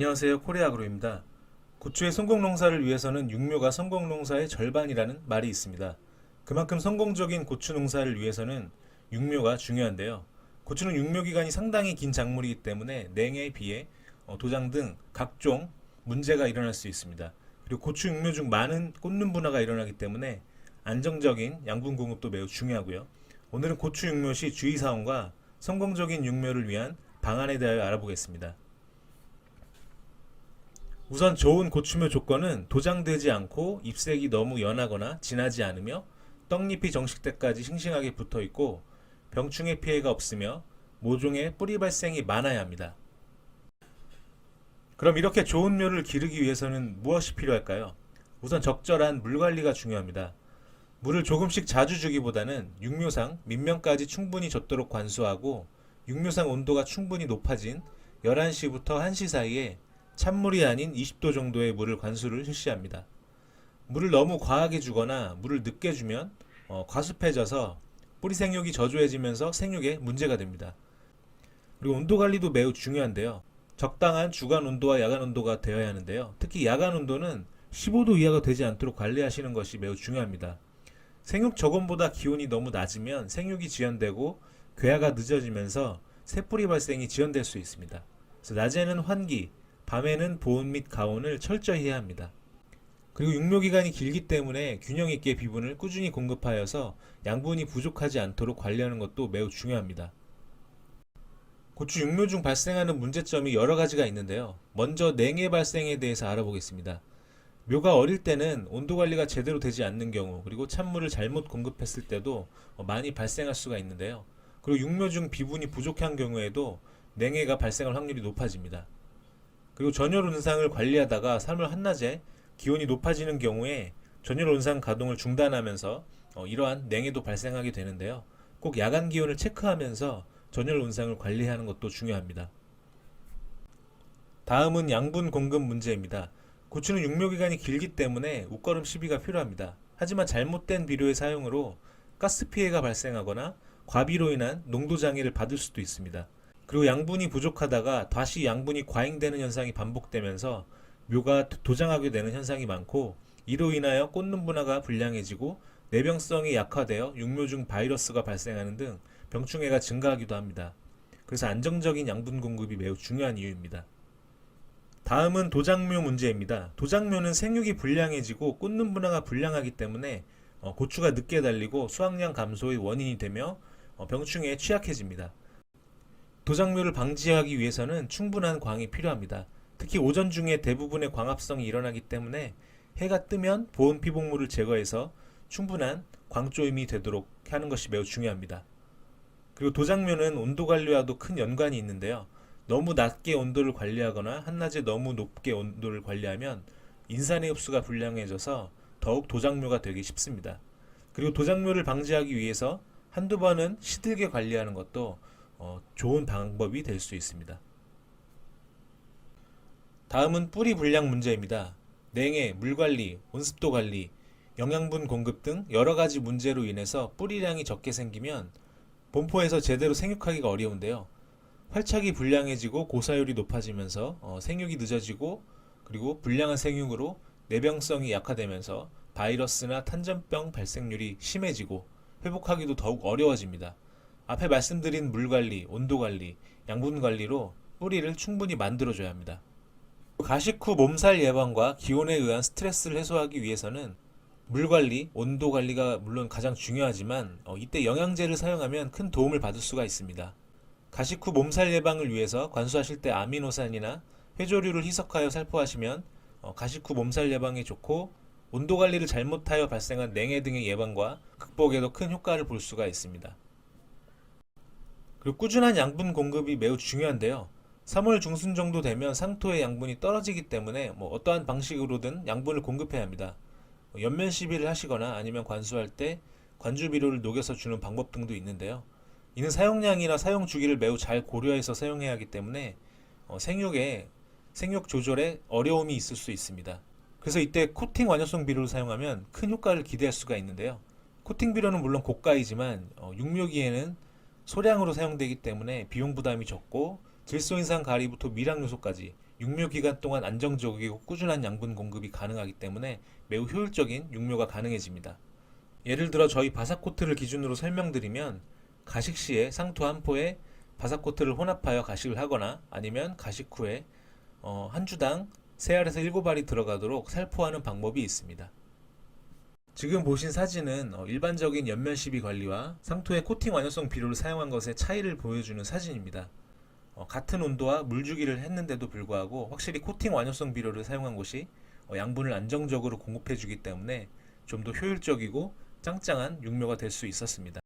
안녕하세요. 코리아그로입니다. 고추의 성공 농사를 위해서는 육묘가 성공 농사의 절반이라는 말이 있습니다. 그만큼 성공적인 고추 농사를 위해서는 육묘가 중요한데요. 고추는 육묘 기간이 상당히 긴 작물이기 때문에 냉해에 비해 어, 도장 등 각종 문제가 일어날 수 있습니다. 그리고 고추 육묘 중 많은 꽂는 분화가 일어나기 때문에 안정적인 양분 공급도 매우 중요하고요. 오늘은 고추 육묘 시 주의사항과 성공적인 육묘를 위한 방안에 대하여 알아보겠습니다. 우선 좋은 고추묘 조건은 도장되지 않고 잎색이 너무 연하거나 진하지 않으며 떡잎이 정식 때까지 싱싱하게 붙어 있고 병충해 피해가 없으며 모종의 뿌리 발생이 많아야 합니다. 그럼 이렇게 좋은 묘를 기르기 위해서는 무엇이 필요할까요? 우선 적절한 물 관리가 중요합니다. 물을 조금씩 자주 주기보다는 육묘상 민명까지 충분히 젖도록 관수하고 육묘상 온도가 충분히 높아진 11시부터 1시 사이에 찬물이 아닌 20도 정도의 물을 관수를 실시합니다. 물을 너무 과하게 주거나 물을 늦게 주면 어, 과습해져서 뿌리 생육이 저조해지면서 생육에 문제가 됩니다. 그리고 온도 관리도 매우 중요한데요. 적당한 주간 온도와 야간 온도가 되어야 하는데요. 특히 야간 온도는 15도 이하가 되지 않도록 관리하시는 것이 매우 중요합니다. 생육 저온보다 기온이 너무 낮으면 생육이 지연되고 괴화가 늦어지면서 새뿌리 발생이 지연될 수 있습니다. 그래서 낮에는 환기, 밤에는 보온 및 가온을 철저히 해야 합니다. 그리고 육묘 기간이 길기 때문에 균형 있게 비분을 꾸준히 공급하여서 양분이 부족하지 않도록 관리하는 것도 매우 중요합니다. 고추 육묘 중 발생하는 문제점이 여러 가지가 있는데요. 먼저 냉해 발생에 대해서 알아보겠습니다. 묘가 어릴 때는 온도 관리가 제대로 되지 않는 경우 그리고 찬물을 잘못 공급했을 때도 많이 발생할 수가 있는데요. 그리고 육묘 중 비분이 부족한 경우에도 냉해가 발생할 확률이 높아집니다. 그리고 전열 온상을 관리하다가 3월 한낮에 기온이 높아지는 경우에 전열 온상 가동을 중단하면서 어, 이러한 냉해도 발생하게 되는데요. 꼭 야간 기온을 체크하면서 전열 온상을 관리하는 것도 중요합니다. 다음은 양분 공급 문제입니다. 고추는 육묘 기간이 길기 때문에 웃거름 시비가 필요합니다. 하지만 잘못된 비료의 사용으로 가스 피해가 발생하거나 과비로 인한 농도 장애를 받을 수도 있습니다. 그리고 양분이 부족하다가 다시 양분이 과잉되는 현상이 반복되면서 묘가 도장하게 되는 현상이 많고 이로 인하여 꽂는 분화가 불량해지고 내병성이 약화되어 육묘 중 바이러스가 발생하는 등 병충해가 증가하기도 합니다. 그래서 안정적인 양분 공급이 매우 중요한 이유입니다. 다음은 도장묘 문제입니다. 도장묘는 생육이 불량해지고 꽂는 분화가 불량하기 때문에 어, 고추가 늦게 달리고 수확량 감소의 원인이 되며 어, 병충해에 취약해집니다. 도장묘를 방지하기 위해서는 충분한 광이 필요합니다. 특히 오전 중에 대부분의 광합성이 일어나기 때문에 해가 뜨면 보온 피복물을 제거해서 충분한 광조임이 되도록 하는 것이 매우 중요합니다. 그리고 도장묘는 온도 관리와도 큰 연관이 있는데요. 너무 낮게 온도를 관리하거나 한낮에 너무 높게 온도를 관리하면 인산의 흡수가 불량해져서 더욱 도장묘가 되기 쉽습니다. 그리고 도장묘를 방지하기 위해서 한두 번은 시들게 관리하는 것도 어, 좋은 방법이 될 수 있습니다. 다음은 뿌리 불량 문제입니다. 냉해, 물 관리, 온습도 관리, 영양분 공급 등 여러 가지 문제로 인해서 뿌리량이 적게 생기면 본포에서 제대로 생육하기가 어려운데요. 활착이 불량해지고 고사율이 높아지면서 어, 생육이 늦어지고 그리고 불량한 생육으로 내병성이 약화되면서 바이러스나 탄전병 발생률이 심해지고 회복하기도 더욱 어려워집니다. 앞에 말씀드린 물 관리, 온도 관리, 양분 관리로 뿌리를 충분히 만들어줘야 합니다. 가식 후 몸살 예방과 기온에 의한 스트레스를 해소하기 위해서는 물 관리, 온도 관리가 물론 가장 중요하지만 어, 이때 영양제를 사용하면 큰 도움을 받을 수가 있습니다. 가식 후 몸살 예방을 위해서 관수하실 때 아미노산이나 회조류를 희석하여 살포하시면 어, 가식 후 몸살 예방에 좋고 온도 관리를 잘못하여 발생한 냉해 등의 예방과 극복에도 큰 효과를 볼 수가 있습니다. 그리고 꾸준한 양분 공급이 매우 중요한데요. 3월 중순 정도 되면 상토의 양분이 떨어지기 때문에 뭐 어떠한 방식으로든 양분을 공급해야 합니다. 뭐 연면 시비를 하시거나 아니면 관수할 때 관주 비료를 녹여서 주는 방법 등도 있는데요. 이는 사용량이나 사용 주기를 매우 잘 고려해서 사용해야 하기 때문에 어, 생육에 생육 조절에 어려움이 있을 수 있습니다. 그래서 이때 코팅 완효성 비료를 사용하면 큰 효과를 기대할 수가 있는데요. 코팅 비료는 물론 고가이지만 어, 육묘기에는 소량으로 사용되기 때문에 비용 부담이 적고 질소 인상 가리부터 미량 요소까지 육묘 기간 동안 안정적이고 꾸준한 양분 공급이 가능하기 때문에 매우 효율적인 육묘가 가능해집니다. 예를 들어 저희 바사코트를 기준으로 설명드리면 가식 시에 상토 한 포에 바사코트를 혼합하여 가식을 하거나 아니면 가식 후에 어, 한 주당 3알에서 7알이 들어가도록 살포하는 방법이 있습니다. 지금 보신 사진은 어, 일반적인 연면 시비 관리와 상토의 코팅 완효성 비료를 사용한 것의 차이를 보여주는 사진입니다. 어, 같은 온도와 물주기를 했는데도 불구하고 확실히 코팅 완효성 비료를 사용한 곳이 어, 양분을 안정적으로 공급해주기 때문에 좀 더 효율적이고 짱짱한 육묘가 될 수 있었습니다.